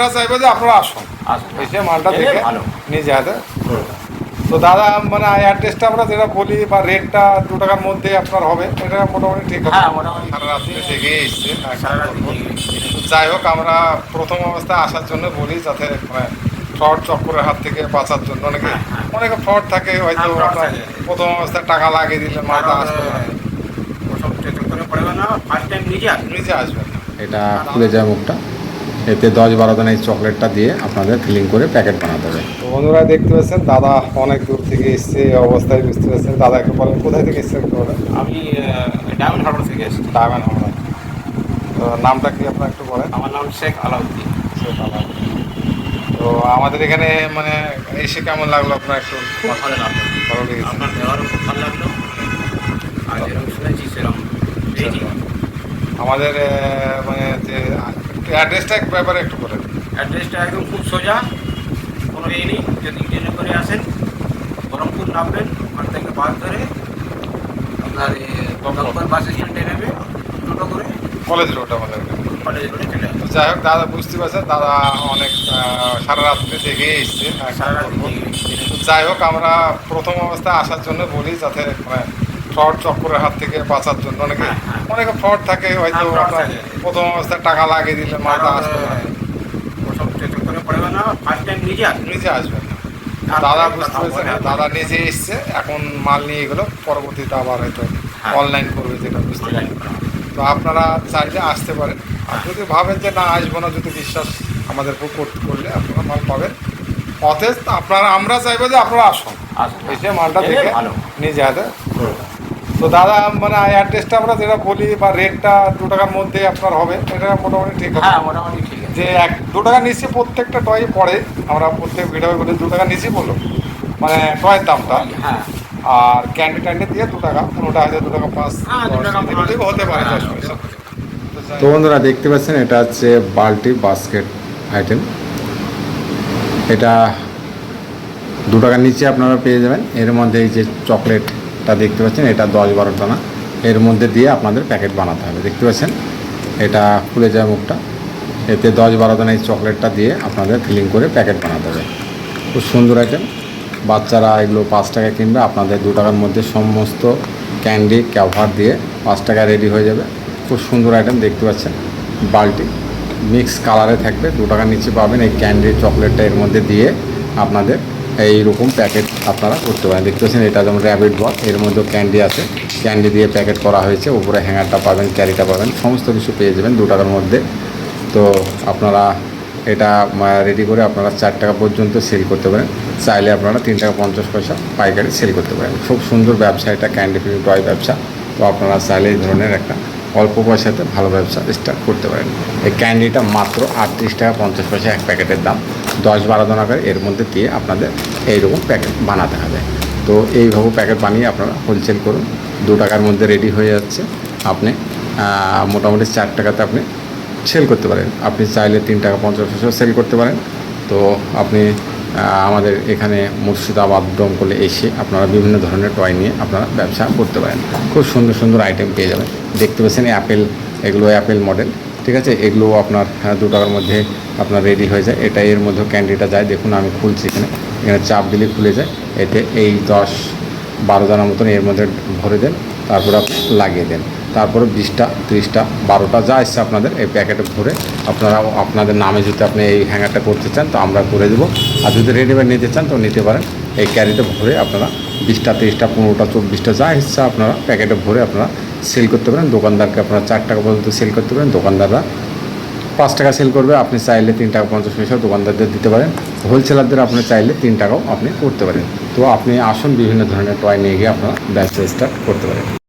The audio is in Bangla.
আমরা চাইব যে আপনারা আসুন। এসে মালটা দেখে নিজে হাতে তো দাদা মানে অ্যাড্রেসটা আমরা যেটা বলি বা রেটটা দু টাকার মধ্যে আপনার হবে এটা মোটামুটি ঠিক হবে হ্যাঁ সারা রাত্রি থেকে এসছে। যাই হোক আমরা প্রথম অবস্থায় আসার জন্য বলি যাতে মানে ফ্রড চক্করের হাত থেকে বাঁচার জন্য। অনেকে হ্যাঁ, হ্যাঁ। অনেকে ফ্রড থাকে হয়তো হ্যাঁ, আপনার প্রথম অবস্থায় টাকা লাগিয়ে দিলে মালটা আসবে ওসব চেষ্টা করে না ফার্স্ট টাইম নিজে আসবে। নিজে আসবেন এটা খুলে যায় মুখটা। এতে দশ বারো দানা এই চকলেটটা দিয়ে আপনাদের ফিলিং করে প্যাকেট বানাতে হবে। তো বন্ধুরা দেখতে পাচ্ছেন দাদা অনেক দূর থেকে এসছে এই অবস্থায় বুঝতে পারছেন। দাদাকে বলেন কোথায় থেকে এসছে একটু বলেন? আমি ডায়মন্ড হারবার থেকে এসেছি। ডায়মন্ড আমরা তো নামটা কি আপনার একটু বলেন? আমার নাম শেখ আলাউদ্দিন। শেখ আলম। তো আমাদের এখানে মানে এসে কেমন লাগল আপনার একটু ভালো লাগল। ভালো লেগেছে। আপনার ব্যবহারও খুব ভালো লাগল। আর যেরকম শুনেছি সেরকম। আমাদের মানে অ্যাড্রেসটা এক ব্যাপারে একটু বলেন অ্যাড্রেসটা একদম খুব সোজা কোনো ইয়ে নেই যদি ট্রেনে করে আসেন বহরমপুর নামবেন ওখান থেকে বাস ধরে আপনার দমদম বাস স্ট্যান্ডে নেবে টোটো করে কলেজ রোড আমাদের কলেজ রোডে চলে আসবে যাই হোক দাদা বুঝতে পারছেন দাদা অনেক সারা রাত্রি থেকে এসছে সারা রাত তো যাই হোক আমরা প্রথম অবস্থায় আসার জন্য বলি যাতে মানে ফ্রড চক্করের হাত থেকে বাঁচার জন্য অনেকে হ্যাঁ, হ্যাঁ। অনেকে ফ্রড থাকে হয়তো হ্যাঁ, থাকে। প্রথম অবস্থায় টাকা লাগিয়ে দিলে মালটা আসবে না। ওসব পড়বে না ফার্স্ট টাইম নিজে আসবে। নিজে না। দাদা বুঝতে পারছেন? বলে দাদা নিজে এসছে এখন মাল নিয়ে গেলো পরবর্তীতে আবার হয়তো হ্যাঁ। অনলাইন করবে যেটা বুঝতে অনলাইন তো আপনারা চাইলে আসতে পারেন। আর যদি ভাবেন যে না আসব না যদি বিশ্বাস আমাদের উপর করতে করলে আপনারা মাল পাবেন। অথচ আপনারা আমরা চাইব যে আপনারা আসুন। এসে মালটা দেখে নিজে হাতে। তো দাদা মানে অ্যাড্রেসটা আমরা যেটা বলি বা রেটটা দু টাকার মধ্যে আপনার হবে এটা মোটামুটি ঠিক হবে হ্যাঁ মোটামুটি ঠিক আছে। যে এক দু টাকা নিচে প্রত্যেকটা টয় পড়ে আমরা প্রত্যেক ভিডিও বলি দু টাকা নিচে বলো। মানে টয়ের দামটা। হ্যাঁ আর ক্যান্ডি ট্যান্ডি দিয়ে দু টাকা কোনোটা হয়তো দু টাকা পাঁচ হ্যাঁ, হতে পারে হ্যাঁ, তো বন্ধুরা দেখতে পাচ্ছেন এটা হচ্ছে বাল্টি বাস্কেট আইটেম এটা দু টাকার নিচে আপনারা পেয়ে যাবেন। এর মধ্যে এই যে চকলেটটা দেখতে পাচ্ছেন, এটা দশ বারো টানা। এর মধ্যে দিয়ে আপনাদের প্যাকেট বানাতে হবে। দেখতে পাচ্ছেন, এটা খুলে যায় মুখটা। এতে দশ বারো দানা এই চকলেটটা দিয়ে আপনাদের ফিলিং করে প্যাকেট বানাতে হবে। খুব সুন্দর আইটেম বাচ্চারা এগুলো পাঁচ টাকা কিনবে, আপনাদের দু টাকার মধ্যে সমস্ত ক্যান্ডি ক্যাভার দিয়ে পাঁচ টাকা রেডি হয়ে যাবে। খুব সুন্দর আইটেম দেখতে পাচ্ছেন বালটি মিক্স কালারে থাকবে, দু টাকার নিচে পাবেন এই ক্যান্ডি চকলেটটা এর মধ্যে দিয়ে আপনাদের এইরকম প্যাকেট আপনারা করতে পারেন। দেখতে পাচ্ছেন এটা যেমন র্যাবিট বল এর মধ্যেও ক্যান্ডি আছে। ক্যান্ডি দিয়ে প্যাকেট করা হয়েছে। উপরে হ্যাঙ্গারটা পাবেন ক্যারিটা পাবেন, সমস্ত কিছু পেয়ে যাবেন দু টাকার মধ্যে। তো আপনারা এটা রেডি করে আপনারা চার টাকা পর্যন্ত সেল করতে পারেন। চাইলে আপনারা তিন টাকা পঞ্চাশ পয়সা পাইকারি সেল করতে পারেন। খুব সুন্দর ব্যবসা এটা ক্যান্ডি ফ্রি টয় ব্যবসা। তো আপনারা চাইলে এই ধরনের একটা অল্প পয়সাতে ভালো ব্যবসা স্টার্ট করতে পারেন। এই ক্যান্ডিটা মাত্র আটত্রিশ টাকা পঞ্চাশ পয়সা এক প্যাকেটের দাম। দশ বারো দানা করে এর মধ্যে দিয়ে আপনাদের এইরকম প্যাকেট বানাতে হবে। তো এইভাবে প্যাকেট বানিয়ে আপনারা হোলসেল করুন। দু টাকার মধ্যে রেডি হয়ে যাচ্ছে। আপনি মোটামুটি চার টাকাতে আপনি সেল করতে পারেন। আপনি চাইলে তিন টাকা পঞ্চাশ পয়সা সেল করতে পারেন। তো আপনি আমাদের এখানে মুর্শিদাবাদ, দমকলে এসে আপনারা বিভিন্ন ধরনের টয় নিয়ে আপনারা ব্যবসা করতে পারেন। খুব সুন্দর সুন্দর আইটেম পেয়ে যাবেন। দেখতে পাচ্ছেন অ্যাপেল এগুলো অ্যাপেল মডেল ঠিক আছে? এগুলো আপনার দু টাকার মধ্যে আপনার রেডি হয়ে যায়। এটা এর মধ্যে ক্যান্ডিটা যায়। দেখুন, আমি খুলছি এখানে। এখানে চাপ দিলে খুলে যায়। এতে এই দশ বারো দানার মতন এর মধ্যে ভরে দেন। তারপর লাগিয়ে দেন। তারপরে বিশটা, ত্রিশটা, বারোটা, যা এসছে আপনাদের এই প্যাকেটে ভরে আপনারা আপনাদের নামে যদি আপনি এই হ্যাঙ্গারটা করতে চান, তো আমরা করে দেবো। আর যদি রেডিমেড নিতে চান, তো নিতে পারেন। এই ক্যারিতে ভরে আপনারা বিশটা, তিরিশটা, পনেরোটা, চব্বিশটা, যা ইচ্ছা আপনারা প্যাকেটে ভরে আপনারা সেল করতে পারেন। দোকানদারকে আপনারা চার টাকা পর্যন্ত সেল করতে পারেন। দোকানদাররা পাঁচ টাকা সেল করবে, আপনি চাইলে তিন টাকা, পঞ্চাশ পয়সা দোকানদারদের দিতে পারেন। হোলসেলারদের আপনি চাইলে তিন টাকাও আপনি করতে পারেন। তো আপনি আসুন, বিভিন্ন ধরনের টয় নিয়ে গিয়ে আপনারা ব্যবসা স্টার্ট করতে পারেন।